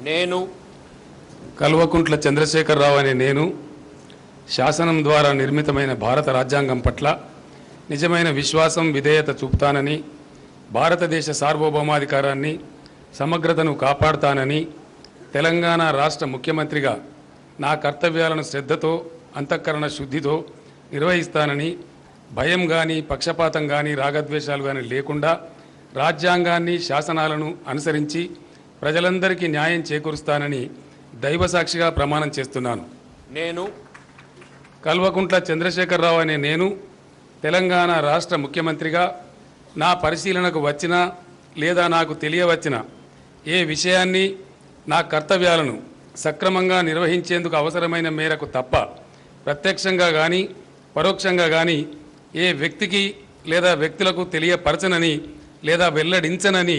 నేను కల్వకుంట్ల చంద్రశేఖరరావు అనే నేను శాసనం ద్వారా నిర్మితమైన భారత రాజ్యాంగం పట్ల నిజమైన విశ్వాసం విధేయత చూపుతానని భారతదేశ సార్వభౌమాధికారాన్ని సమగ్రతను కాపాడుతానని తెలంగాణ రాష్ట్ర ముఖ్యమంత్రిగా నా కర్తవ్యాలను శ్రద్ధతో అంతఃకరణ శుద్ధితో నిర్వహిస్తానని భయం కానీ పక్షపాతం కానీ రాగద్వేషాలు కానీ లేకుండా రాజ్యాంగాన్ని శాసనాలను అనుసరించి ప్రజలందరికీ న్యాయం చేకూరుస్తానని దైవసాక్షిగా ప్రమాణం చేస్తున్నాను. నేను కల్వకుంట్ల చంద్రశేఖరరావు అనే నేను తెలంగాణ రాష్ట్ర ముఖ్యమంత్రిగా నా పరిశీలనకు వచ్చిన లేదా నాకు తెలియవచ్చిన ఏ విషయాన్ని నా కర్తవ్యాలను సక్రమంగా నిర్వహించేందుకు అవసరమైన మేరకు తప్ప ప్రత్యక్షంగా కానీ పరోక్షంగా కానీ ఏ వ్యక్తికి లేదా వ్యక్తులకు తెలియపరచనని లేదా వెల్లడించనని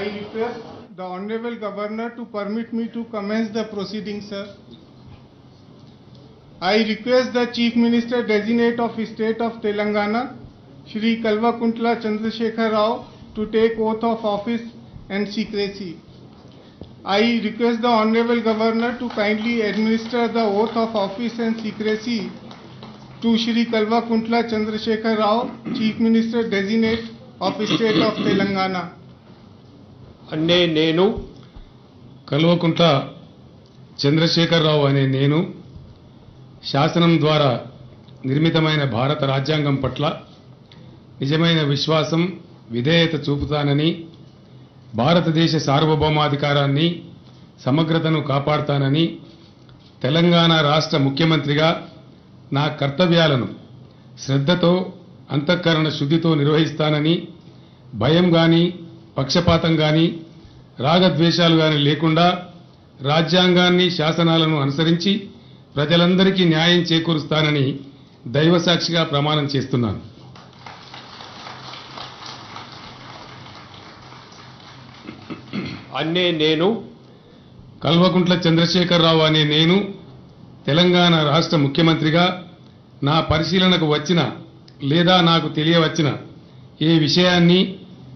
I request the Honorable Governor to permit me to commence the proceedings, sir. I request the Chief Minister Designate of State of Telangana, Shri Kalvakuntla Chandrasekhar Rao, to take oath of office and secrecy. I request the Honorable Governor to kindly administer the oath of office and secrecy to Shri Kalvakuntla Chandrasekhar Rao, Chief Minister Designate of State of Telangana. అనే నేను కల్వకుంట్ల చంద్రశేఖరరావు అనే నేను శాసనం ద్వారా నిర్మితమైన భారత రాజ్యాంగం పట్ల నిజమైన విశ్వాసం విధేయత చూపుతానని భారతదేశ సార్వభౌమాధికారాన్ని సమగ్రతను కాపాడుతానని తెలంగాణ రాష్ట్ర ముఖ్యమంత్రిగా నా కర్తవ్యాలను శ్రద్ధతో అంతఃకరణ శుద్ధితో నిర్వహిస్తానని భయం కానీ పక్షపాతం కానీ రాగద్వేషాలు కానీ లేకుండా రాజ్యాంగాన్ని శాసనాలను అనుసరించి ప్రజలందరికీ న్యాయం చేకూరుస్తానని దైవసాక్షిగా ప్రమాణం చేస్తున్నాను. అన్నే నేను. కల్వకుంట్ల చంద్రశేఖరరావు అనే నేను తెలంగాణ రాష్ట్ర ముఖ్యమంత్రిగా నా పరిశీలనకు వచ్చిన లేదా నాకు తెలియవచ్చిన ఏ విషయాన్ని